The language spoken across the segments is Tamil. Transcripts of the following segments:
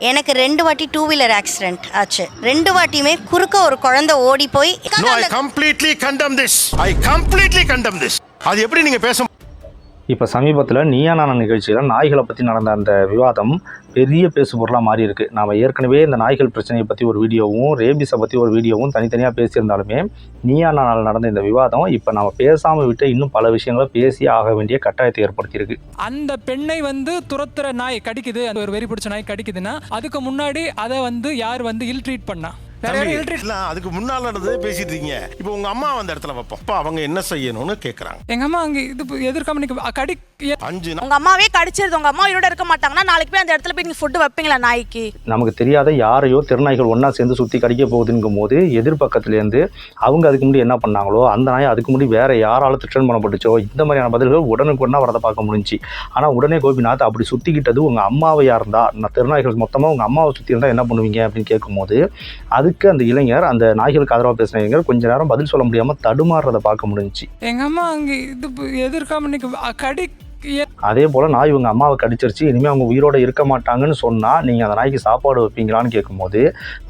எனக்கு ரெண்டு வாட்டி டூ வீலர் ஆக்சிடென்ட் ஆச்சு. ரெண்டு வாட்டியுமே குறுக்க ஒரு குழந்தை ஓடி போய் no I completely condemn this I completely condemn this அது எப்படி நீங்க பேச இப்போ சமீபத்தில் நீயா நிகழ்ச்சியில் நாய்களை பற்றி நடந்த அந்த விவாதம் பெரிய பேசுபொருளாக மாறி இருக்குது நாம் ஏற்கனவே இந்த நாய்கள் பிரச்சனையை பற்றி ஒரு வீடியோவும் ரேபிஸை பற்றி ஒரு வீடியோவும் தனித்தனியாக பேசியிருந்தாலுமே நீயா நானால் நடந்த இந்த விவாதம் இப்போ நாம் பேசாமல் விட்டு இன்னும் பல விஷயங்களை பேசி ஆக வேண்டிய கட்டாயத்தை ஏற்படுத்தியிருக்கு. அந்த பெண்ணை வந்து துரத்துற நாய் கடிக்குது. அந்த ஒரு வெறி பிடிச்ச நாய் கடிக்குதுன்னா அதுக்கு முன்னாடி அதை வந்து யார் வந்து இல் ட்ரீட் பண்ணா? அதுக்கு முன்னால் நடந்ததே பேசிட்டு இருக்கீங்க. இப்போ உங்க அம்மா அந்த இடத்துல வைப்போம். அப்ப அவங்க என்ன செய்யணும்னு கேக்குறாங்க. எங்க அம்மா அங்க இது எதிர்க்காம நிக்க கடி அஞ்சு உங்க அம்மாவே கடிச்சிருது. உங்க அம்மா உயிரோட இருக்க மாட்டாங்கன்னா நாளைக்கு போய் அந்த இடத்துல போய் நீங்க ஃபுட்டு வைப்பீங்களா நாய்க்கு? நமக்கு தெரியாத யாரையோ திருநாய்கள் ஒன்றா சேர்ந்து சுற்றி கடிக்க போகுதுங்கும் போது எதிர்பக்கத்துலேருந்து அவங்க அதுக்கு முன்னாடி என்ன பண்ணாங்களோ அந்த நாய் அதுக்கு முன்னாடி வேற யாரால திட்டம் பண்ணப்பட்டுச்சோ இந்த மாதிரியான பதில்கள் உடனுக்குடனே வரதை பார்க்க முடிஞ்சுச்சு. ஆனால் உடனே கோபிநாத் அப்படி சுற்றிக்கிட்டது உங்கள் அம்மாவையா இருந்தா நான் திருநாய்கள் மொத்தமாக உங்கள் அம்மாவை சுற்றி இருந்தால் என்ன பண்ணுவீங்க அப்படின்னு கேட்கும்போது அதுக்கு அந்த இளைஞர் அந்த நாய்களுக்கு ஆதரவாக பேசின இளைஞர் கொஞ்ச நேரம் பதில் சொல்ல முடியாமல் தடுமாறுறதை பார்க்க முடிஞ்சுச்சு. எங்க அம்மா அங்க இது எதிர்க்காம நிக்க கடி அதே போல் நாய் உங்கள் அம்மாவை கடிச்சிருச்சு இனிமேல் அவங்க உயிரோட இருக்க மாட்டாங்கன்னு சொன்னால் நீங்கள் அந்த நாய்க்கு சாப்பாடு வைப்பீங்களான்னு கேட்கும்போது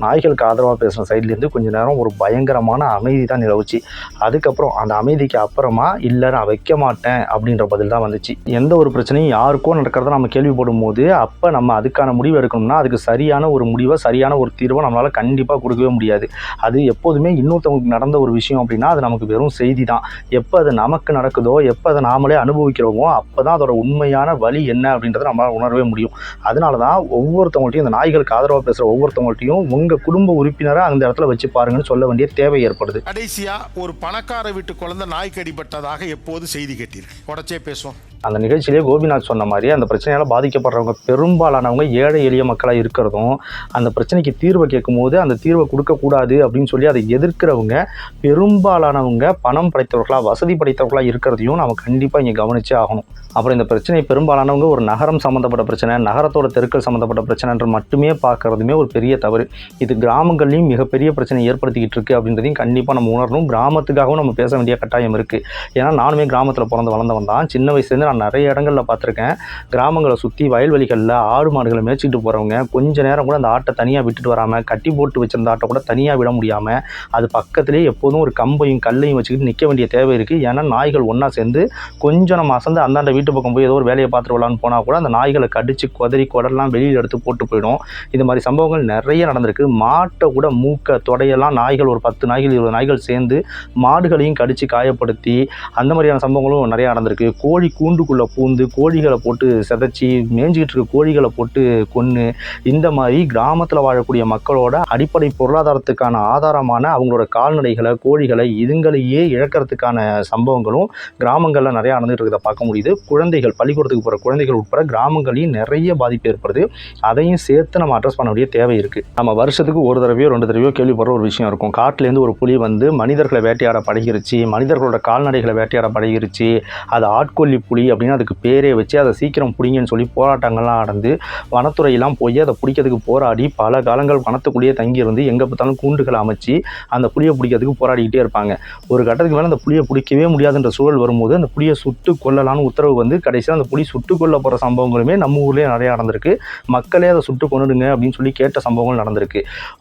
நாய்களுக்கு ஆதரவாக பேசுகிற சைட்லேருந்து கொஞ்சம் நேரம் ஒரு பயங்கரமான அமைதி தான் நிலவுச்சு. அதுக்கப்புறம் அந்த அமைதிக்கு அப்புறமா இல்லை நான் வைக்க மாட்டேன் அப்படின்ற பதில் தான் வந்துச்சு. எந்த ஒரு பிரச்சனையும் யாருக்கோ நடக்கிறத நம்ம கேள்விப்படும் போது அப்போ நம்ம அதுக்கான முடிவு எடுக்கணும்னா அதுக்கு சரியான ஒரு முடிவை சரியான ஒரு தீர்வை நம்மளால் கண்டிப்பாக கொடுக்கவே முடியாது. அது எப்போதுமே இன்னொருத்தவங்களுக்கு நடந்த ஒரு விஷயம் அப்படின்னா அது நமக்கு வெறும் செய்தி தான். எப்போ அது நமக்கு நடக்குதோ எப்போ அதை நாமளே அனுபவிக்கிறோமோ அப்போ தான் அதோட உண்மையான வழி என்ன அப்படின்றத நம்மளால் உணரவே முடியும். அதனால தான் ஒவ்வொருத்தவங்கள்ட்டையும் இந்த நாய்களுக்கு ஆதரவாக பேசுகிற ஒவ்வொருத்தவங்கள்ட்டையும் உங்கள் குடும்ப உறுப்பினரை அந்த இடத்துல வச்சு பாருங்கன்னு சொல்ல வேண்டிய தேவை ஏற்படுது. கடைசியா ஒரு பணக்கார வீட்டு குழந்தை நாய் கடிப்பட்டதாக எப்போது செய்தி கேட்டீர்கள் உடச்சே பேசுவோம். அந்த நிகழ்ச்சியிலே கோபிநாத் சொன்ன மாதிரி அந்த பிரச்சனையால் பாதிக்கப்படுறவங்க பெரும்பாலானவங்க ஏழை எளிய மக்களாக இருக்கிறதும் அந்த பிரச்சனைக்கு தீர்வை கேட்கும்போது அந்த தீர்வை கொடுக்கக்கூடாது அப்படின்னு சொல்லி அதை எதிர்க்கிறவங்க பெரும்பாலானவங்க பணம் படைத்தவர்களாக வசதி படைத்தவர்களாக இருக்கிறதையும் நம்ம கண்டிப்பாக இங்கே கவனிச்சே ஆகணும். அப்புறம் இந்த பிரச்சனை பெரும்பாலானவங்க ஒரு நகரம் சம்மந்தப்பட்ட பிரச்சனை நகரத்தோட தெருக்கள் சம்மந்தப்பட்ட பிரச்சனைன்ற மட்டுமே பார்க்கறதுமே ஒரு பெரிய தவறு. இது கிராமங்கள்லையும் மிகப்பெரிய பிரச்சனை ஏற்படுத்திக்கிட்டு இருக்குது அப்படின்றதையும் கண்டிப்பாக நம்ம உணரணும். கிராமத்துக்காகவும் நம்ம பேச வேண்டிய கட்டாயம் இருக்குது ஏன்னா நானுமே கிராமத்தில் பிறந்து வளர்ந்தவன் தான். சின்ன வயசுலேருந்து நான் நிறைய இடங்களில் பார்த்துருக்கேன். கிராமங்களை சுற்றி வயல்வெளிகளில் ஆடு மாடுகளை மேய்ச்சிட்டு போகிறவங்க கொஞ்ச நேரம் கூட அந்த ஆட்டை தனியாக விட்டுட்டு வராமல் கட்டி போட்டு வச்சிருந்த ஆட்டை கூட தனியாக விட முடியாமல் அது பக்கத்துலேயே எப்போதும் ஒரு கம்பையும் கல்லையும் வச்சுக்கிட்டு நிற்க வேண்டிய தேவை இருக்குது ஏன்னா நாய்கள் ஒன்றா சேர்ந்து கொஞ்சம் நம்ம அசந்து அந்தாண்ட வீட்டு பக்கம் போய் ஏதோ ஒரு வேலையை பார்த்துட்டு வரலான்னு போனால் கூட அந்த நாய்களை கடிச்சு குதறி குடலாம் வெளியில் எடுத்து போட்டு போயிடும். இது மாதிரி சம்பவங்கள் நிறைய நடந்திருக்கு. மாட்டை கூட மூக்க தொடையெல்லாம் நாய்கள் ஒரு பத்து நாய்கள் இருபது நாய்கள் சேர்ந்து மாடுகளையும் கடித்து காயப்படுத்தி அந்த மாதிரியான சம்பவங்களும் நிறையா நடந்திருக்கு. கோழி கூண்டுக்குள்ளே பூந்து கோழிகளை போட்டு சிதைச்சி மேய்ஞ்சிக்கிட்டு இருக்க கோழிகளை போட்டு கொன்று இந்த மாதிரி கிராமத்தில் வாழக்கூடிய மக்களோட அடிப்படை பொருளாதாரத்துக்கான ஆதாரமான அவங்களோட கால்நடைகளை கோழிகளை இதுங்களையே இழக்கிறதுக்கான சம்பவங்களும் கிராமங்களில் நிறைய நடந்துகிட்டு இருக்கிறத பார்க்க முடியுது. குழந்தைகள் பள்ளிக்கூடத்துக்கு போகிற குழந்தைகள் உட்பட கிராமங்களையும் நிறைய பாதிப்பு ஏற்படுது. அதையும் சேர்த்து நம்ம அட்ரஸ் பண்ண வேண்டிய தேவை இருக்குது நம்ம வருஷத்துக்கு ஒரு தடவையோ ரெண்டு தடவையோ கேள்விப்படுற ஒரு விஷயம் இருக்கும். காட்டிலேருந்து ஒரு புலி வந்து மனிதர்களை வேட்டையாட பழகிருச்சு மனிதர்களோட கால்நடைகளை வேட்டையாட பழகிருச்சு அது ஆட்கொல்லி புலி அப்படின்னு அதுக்கு பேரே வச்சு அதை சீக்கிரம் பிடிங்கன்னு சொல்லி போராட்டங்கள்லாம் நடந்து வனத்துறையெல்லாம் போய் அதை பிடிக்கிறதுக்கு போராடி பல காலங்கள் வனத்துக்குள்ளேயே தங்கியிருந்து எங்கே பார்த்தாலும் கூண்டுகளை அமைச்சு அந்த புளியை பிடிக்கிறதுக்கு போராடிக்கிட்டே இருப்பாங்க. ஒரு கட்டத்துக்கு மேலே அந்த புளியை பிடிக்கவே முடியாதுன்ற சூழல் வரும்போது அந்த புளியை சுட்டு கொல்லலான்னு உத்தரவு வந்து கடைசியில் அந்த புலி சுட்டு கொல்ல போகிற சம்பவங்களுமே நம்ம ஊர்லேயே நிறையா நடந்திருக்கு. மக்களே அதை சுட்டு கொண்டுடுங்க அப்படின்னு சொல்லி கேட்ட சம்பவங்கள் நடந்திருக்கு.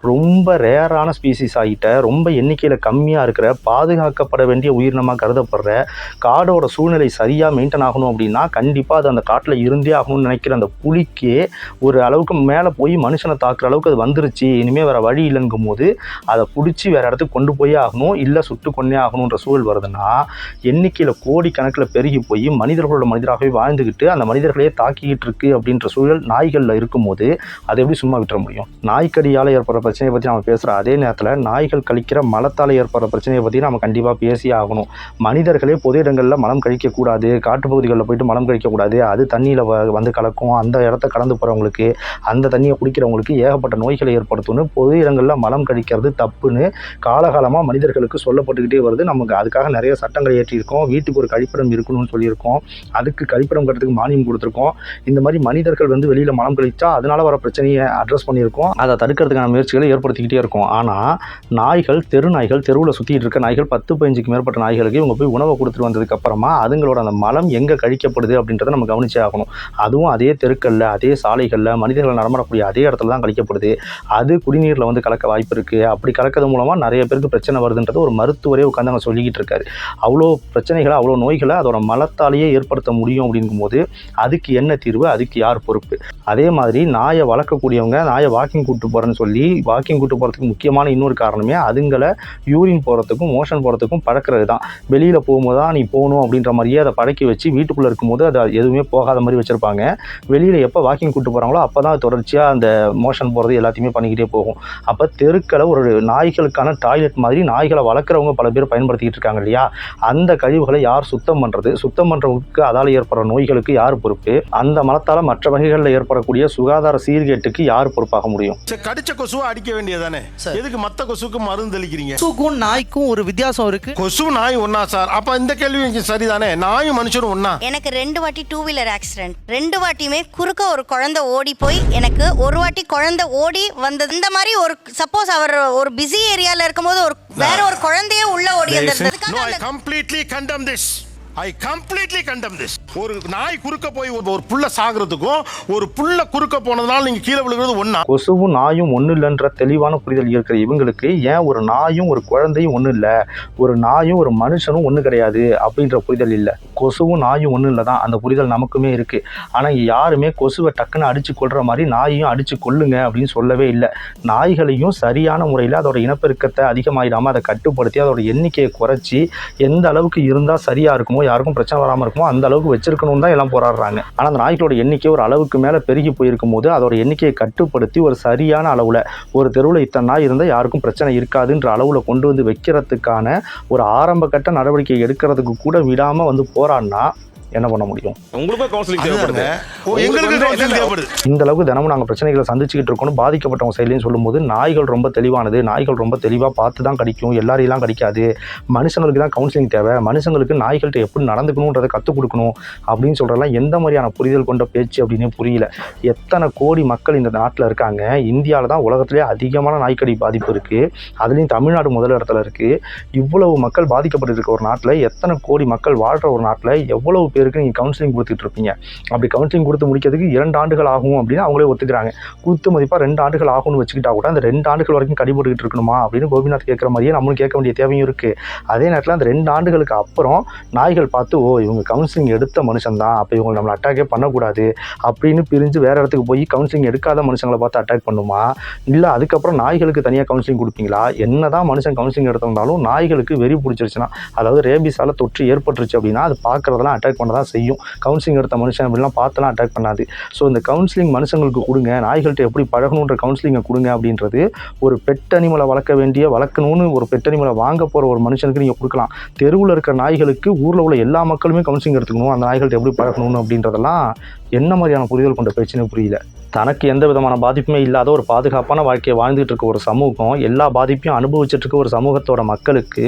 ரொம்ப ரேரான ஸ்பீசிஸ் ஆகிட்ட ரொம்ப எண்ணிக்கையில் கம்மியாக இருக்கிற பாதுகாக்கப்பட வேண்டிய உயிரினமாக கருதப்படுற காடோட சூழ்நிலை சரியாக மெயின்டைன் ஆகணும் அப்படின்னா கண்டிப்பாக அது அந்த காட்டில் இருந்தே ஆகணும்னு நினைக்கிற அந்த புலிக்கே ஒரு அளவுக்கு மேலே போய் மனுஷனை தாக்குற அளவுக்கு அது வந்துருச்சு. இனிமேல் வேறு வழி இல்லைங்கும் போது அதை பிடிச்சி வேறு இடத்துக்கு கொண்டு போயே ஆகணும் இல்லை சுட்டு கொண்டே ஆகணுன்ற சூழல் வருதுன்னா எண்ணிக்கையில் கோடி கணக்கில் பெருகி போய் மனிதர்களோட மனிதராக போய் வாழ்ந்துக்கிட்டு அந்த மனிதர்களையே தாக்கிக்கிட்டு இருக்கு அப்படின்ற சூழல் நாய்களில் இருக்கும்போது அதை எப்படி சும்மா விட்டுற முடியும்? நாய்க்கடியால் ஏற்படுற பிரச்சனையை பற்றி நம்ம பேசுகிறோம் அதே நேரத்தில் நாய்கள் கழிக்கிற மலத்தால் ஏற்படுற பிரச்சனையை பற்றி நம்ம கண்டிப்பாக பேசியே ஆகணும். மனிதர்களே பொது இடங்களில் மலம் கழிக்கக்கூடாது காட்டுப்பகுதிகளில் போயிட்டு மலம் கழிக்கக்கூடாது அது தண்ணியில் வந்து கலக்கும் அந்த இடத்த கடந்து போகிறவங்களுக்கு அந்த தண்ணியை குடிக்கிறவங்களுக்கு ஏகப்பட்ட நோய்களை ஏற்படுத்தும்னு பொது இடங்களில் மலம் கழிக்கிறது தப்புன்னு காலகாலமாக மனிதர்களுக்கு சொல்லப்பட்டுக்கிட்டே வருது. நமக்கு அதுக்காக நிறைய சட்டங்கள் ஏற்றியிருக்கோம் வீட்டுக்கு ஒரு கழிப்பிடம் இருக்கணும்னு சொல்லியிருக்கோம். அதுக்கு கழிப்பிடங்கிறதுக்கு கட்டுறதுக்கு மானியம் கொடுத்துருக்கோம். இந்த மாதிரி மனிதர்கள் வந்து வெளியில் மலம் கழிச்சா அதனால வர பிரச்சனையை அட்ரஸ் பண்ணியிருக்கோம். அதை தடுக்கிறதுக்கான முயற்சிகளை ஏற்படுத்திக்கிட்டே இருக்கும். ஆனால் நாய்கள் தெரு நாய்கள் தெருவில் சுற்றிட்டு இருக்க நாய்கள் பத்து பதினஞ்சுக்கு மேற்பட்ட நாய்களுக்கு இவங்க போய் உணவை கொடுத்துட்டு வந்ததுக்கு அப்புறமா அதுங்களோட அந்த மலம் எங்கே கழிக்கப்படுது அப்படின்றத நம்ம கவனிச்சே ஆகணும். அதுவும் அதே தெருக்களில் அதே சாலைகளில் மனிதர்கள் நடமாடக்கூடிய அதே இடத்துல தான் கழிக்கப்படுது. அது குடிநீரில் வந்து கலக்க வாய்ப்பு இருக்குது அப்படி கலக்கிறது மூலமாக நிறைய பேருக்கு பிரச்சனை வருதுன்றது ஒரு மருத்துவரே உட்காந்து அங்கே சொல்லிக்கிட்டு இருக்காரு. அவ்வளோ பிரச்சனைகளை அவ்வளோ நோய்களை அதோட மலத்தாலேயே ஏற்படுத்த முடியும். அப்படிங்கும்போது அதுக்கு என்ன தீர்வு? அதுக்கு யார் பொறுப்பு? அதே மாதிரி நாயை வளர்க்கக்கூடியவங்க நாயை வாக்கிங் கூட்டு போகிறேன்னு சொல்லி வாக்கிங் கூட்டு போகிறதுக்கு முக்கியமான இன்னொரு காரணமே அதுங்களை யூரின் போகிறதுக்கும் மோஷன் போகிறதுக்கும் பழக்கிறது தான். வெளியில் போகும்போது தான் நீ போகணும் அப்படின்ற மாதிரியே அதை பழக்கி வச்சு வீட்டுக்குள்ளே இருக்கும்போது அது எதுவுமே போகாத மாதிரி வச்சுருப்பாங்க. வெளியில் எப்போ வாக்கிங் கூட்டு போகிறாங்களோ அப்போ தான் தொடர்ச்சியாக அந்த மோஷன் போகிறது எல்லாத்தையுமே பண்ணிக்கிட்டே போகும். அப்போ தெருக்களை ஒரு நாய்களுக்கான டாய்லெட் மாதிரி நாய்களை வளர்க்குறவங்க பல பேர் பயன்படுத்திக்கிட்டு இருக்காங்க இல்லையா? அந்த கழிவுகளை யார் சுத்தம் பண்ணுறது சுத்தம் பண்ணுறவங்களுக்கு அதால் ஏற்படுற நோய்களுக்கு யார் பொறுப்பு? அந்த மலத்தால் மற்ற வகைகளில் ஏற்படக்கூடிய சுகாதார சீர்கேட்டுக்கு யார் பொறுப்பாக முடியும்? சரி கடிச்ச கொசுவை அடிக்க வேண்டியதானே? சார். எதுக்கு மத்த கொசுக்கு மருந்து தெளிக்கிறீங்க? கொசுக்கும் நாய்க்கும் ஒரு வித்தியாசம் இருக்கு. கொசு நாய் ஒண்ணா சார். அப்ப இந்த கேள்வி சரிதானே? நாயும் மனுஷனும் ஒண்ணா? எனக்கு ரெண்டு வாட்டி டூ வீலர் ஆக்சிடென்ட் ரெண்டு வாட்டியுமே குறுக்க ஒரு குழந்தை ஓடி போய் எனக்கு ஒரு வாட்டி குழந்தை ஓடி வந்தது. இந்த மாதிரி ஒரு சப்போஸ் அவர் ஒரு பிஸி ஏரியால இருக்கும்போது ஒரு வேற ஒரு குழந்தையே உள்ள ஓடி வந்திருந்ததுக்காக No, I அந்த ஐ கம்ப்ளீட்லி கண்டம் திஸ் ஒரு நாய் குறுக்க போய் ஒரு ஒரு புள்ள சாகிறதுக்கும் ஒரு புள்ள குறுக்க போனதுனால நீங்க கீழே விழுகிறது ஒன்னா கொசுவும் நாயும் ஒன்றும் இல்லைன்ற தெளிவான புரிதல் இருக்கிற இவங்களுக்கு ஏன் ஒரு நாயும் ஒரு குழந்தையும் ஒன்றும் இல்லை ஒரு நாயும் ஒரு மனுஷனும் ஒன்றும் கிடையாது அப்படின்ற புரிதல் இல்லை. கொசுவும் நாயும் ஒன்றும் இல்லை தான் அந்த புரிதல் நமக்குமே இருக்குது ஆனால் யாருமே கொசுவை டக்குன்னு அடித்து கொள்கிற மாதிரி நாயையும் அடித்து கொள்ளுங்க அப்படின்னு சொல்லவே இல்லை. நாய்களையும் சரியான முறையில் அதோட இனப்பெருக்கத்தை அதிகமாயிடாமல் அதை கட்டுப்படுத்தி அதோட எண்ணிக்கையை குறைச்சி எந்த அளவுக்கு இருந்தால் சரியாக இருக்குமோ யாருக்கும் பிரச்சனை வராமல் இருக்குமோ அந்த அளவுக்கு வச்சிருக்கணும் தான் எல்லாம் போராடுறாங்க. ஆனால் அந்த நாய்களோட எண்ணிக்கை ஒரு அளவுக்கு மேலே பெருகி போயிருக்கும் போது அதோட எண்ணிக்கையை கட்டுப்படுத்தி ஒரு சரியான அளவில் ஒரு தெருவில் இத்தனை நாய் இருந்தால் யாருக்கும் பிரச்சனை இருக்காதுன்ற அளவில் கொண்டு வந்து வைக்கிறதுக்கான ஒரு ஆரம்ப கட்ட நடவடிக்கை எடுக்கிறதுக்கு கூட விடாமல் வந்து போராடினா என்ன பண்ண முடியும்? உங்களுக்கும் கவுன்சிலிங். தேவைப்படுது. எங்களுக்கு கவுன்சிலிங் தேவைப்படுது. இந்த அளவுக்கு தினமும் நாங்கள் பிரச்சனைகளை சந்திச்சுக்கிட்டு இருக்கோம்னு பாதிக்கப்பட்டவங்க சைட்லையும் சொல்லும்போது நாய்கள் ரொம்ப தெளிவானது நாய்கள் ரொம்ப தெளிவாக பார்த்து தான் கடிக்கும் எல்லாரையெல்லாம் கடிக்காது மனுஷங்களுக்கு தான் கவுன்சிலிங் தேவை மனுஷங்களுக்கு நாய்கள்கிட்ட எப்படி நடந்துக்கணுன்றதை கற்றுக் கொடுக்கணும் அப்படின்னு சொல்கிறலாம் எந்த மாதிரியான புரிதல் கொண்ட பேச்சு அப்படின்னே புரியல. எத்தனை கோடி மக்கள் இந்த நாட்டில் இருக்காங்க இந்தியாவில் தான் உலகத்திலே அதிகமான நாய்க்கடி பாதிப்பு இருக்குது அதுலேயும் தமிழ்நாடு முதல் இடத்துல இருக்குது இவ்வளவு மக்கள் பாதிக்கப்பட்டிருக்க ஒரு நாட்டில் எத்தனை கோடி மக்கள் வாழ்கிற ஒரு நாட்டில் எவ்வளவு பேருக்கு நீங்கள் கவுன்சிலிங் கொடுத்துட்டு இருப்பீங்க அப்படி கவுன்சிலிங் கொடுத்து முடிக்கிறதுக்கு இரண்டு ஆண்டுகள் ஆகும் அப்படின்னு அவங்களே ஒத்துக்கிறாங்க. குத்து மதிப்பாக ரெண்டு ஆண்டுகள் ஆகும்னு வச்சுக்கிட்டா கூட அந்த ரெண்டு ஆண்டுகள் வரைக்கும் கடிபட்டுக்கிட்டு இருக்கணுமா அப்படின்னு கோபிநாத் கேட்குற மாதிரியே நம்மளும் கேட்க வேண்டிய தேவையும் இருக்குது அதே நேரத்தில் அந்த ரெண்டு ஆண்டுகளுக்கு அப்புறம் நாய்கள் பார்த்து ஓ இவங்க கவுன்சிலிங் எடுத்த மனுஷன் தான் அப்போ இவங்க நம்மளை அட்டாக்கே பண்ணக்கூடாது. அப்படின்னு பிரிஞ்சு வேறு இடத்துக்கு போய் கவுன்சிலிங் எடுக்காத மனுஷங்களை பார்த்து அட்டாக் பண்ணுமா? இல்லை அதுக்கப்புறம் நாய்களுக்கு தனியாக கவுன்சிலிங் கொடுப்பீங்களா? என்ன தான் மனுஷன் கவுன்சிலிங் எடுத்திருந்தாலும் நாய்களுக்கு வெறி பிடிச்சிருச்சுன்னா அதாவது ரேபிஸால் தொற்று ஏற்பட்டுருச்சு அப்படின்னா அது பார்க்குறதெல்லாம் அட்டாக் பண்ண தான் செய்யும். கவுன்சிலிங் எடுத்த மனுஷன் அப்படிலாம் பார்த்தலாம் அட்டாக் பண்ணாது. ஸோ இந்த கவுன்சிலிங் மனுஷங்களுக்கு கொடுங்க. நாய்கள்கிட்ட எப்படி பழகணுன்ற கவுன்சிலிங்கை கொடுங்க அப்படின்றது ஒரு பெட் அனிமலை வளர்க்க வேண்டிய வளர்க்கணும்னு ஒரு பெட் அனிமலை வாங்க போகிற ஒரு மனுஷனுக்கு நீங்கள் கொடுக்கலாம். தெருவில் இருக்கிற நாய்களுக்கு ஊரில் உள்ள எல்லா மக்களுமே கவுன்சிலிங் எடுத்துக்கணும். அந்த நாய்கள்கிட்ட எப்படி பழகணும்னு அப்படின்றதெல்லாம் என்ன மாதிரியான புரிதல் கொண்ட பேச்சுன்னு புரியல. தனக்கு எந்த விதமான பாதிப்புமே இல்லாத ஒரு பாதுகாப்பான வாழ்க்கையை வாழ்ந்துட்டு இருக்க ஒரு சமூகம் எல்லா பாதிப்பையும் அனுபவிச்சுட்டு இருக்க ஒரு சமூகத்தோட மக்களுக்கு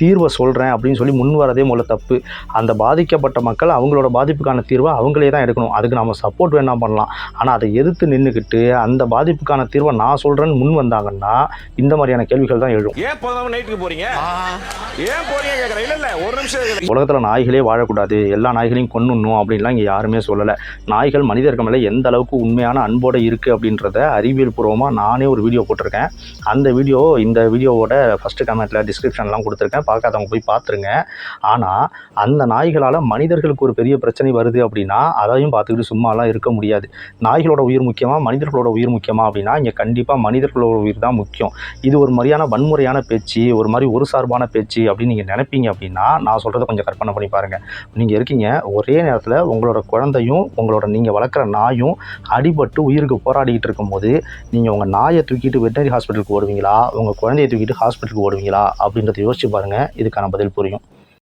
தீர்வை சொல்கிறேன் அப்படின்னு சொல்லி முன் வரதே முதல்ல தப்பு. அந்த பாதிக்கப்பட்ட மக்கள் அவங்களோட பாதிப்புக்கான தீர்வை அவங்களே தான் எடுக்கணும். அதுக்கு நம்ம சப்போர்ட் வேணா பண்ணலாம். ஆனால் அதை எதிர்த்து நின்றுக்கிட்டு அந்த பாதிப்புக்கான தீர்வை நான் சொல்கிறேன்னு முன் வந்தாங்கன்னா இந்த மாதிரியான கேள்விகள் தான் எழும். ஏன் போதாம நைட்டுக்கு போறீங்க? ஏன் போறீங்க கேக்குறேன். இல்ல இல்ல ஒரு நிமிஷம் இருங்க. உலகத்தில் நாய்களே வாழக்கூடாது. எல்லா நாய்களையும் கொன்னுடணும் அப்படின்லாம் இங்கே யாருமே சொல்லலை. நாய்கள் மனிதர்கள் மேலே எந்த அளவுக்கு உண்மையான அன்போடு இருக்குது அப்படின்றத அறிவியல் பூர்வமாக நானே ஒரு வீடியோ போட்டிருக்கேன். அந்த வீடியோ இந்த வீடியோவோட ஃபஸ்ட்டு கமெண்ட்டில் டிஸ்கிரிப்ஷன்லாம் கொடுத்துருக்கேன். பார்க்காதவங்க போய் பார்த்துருங்க. ஆனால் அந்த நாய்களால் மனிதர்களுக்கு ஒரு பெரிய பிரச்சனை வருது அப்படின்னா அதையும் பார்த்துக்கிட்டு சும்மாலாம் இருக்க முடியாது. நாய்களோட உயிர் முக்கியமாக மனிதர்களோட உயிர் முக்கியமாக அப்படின்னா இங்கே கண்டிப்பாக மனிதர்களோட உயிர் தான் முக்கியம். இது ஒரு மாதிரியான வன்முறையான பேச்சு ஒரு மாதிரி ஒரு சார்பான பேச்சு அப்படின்னு நீங்கள் நினைப்பீங்க அப்படின்னா நான் சொல்கிறத கொஞ்சம் கற்பனை பண்ணி பாருங்கள் நீங்கள் இருக்கீங்க ஒரே நேரத்தில் உங்களோட குழந்தையும் உங்களோட நீங்கள் வளர்க்குற நாயும் அடிபட்டு உயிருக்கு போராடிக்கிட்டு இருக்கும்போது நீங்கள் உங்கள் நாயை தூக்கிட்டு வெட்டரி ஹாஸ்பிட்டலுக்கு ஓடுவீங்களா? உங்கள் குழந்தையை தூக்கிட்டு ஹாஸ்பிட்டலுக்கு ஓடுவீங்களா? அப்படின்றத யோசிச்சு பாருங்கள் இதுக்கான பதில் புரியும்.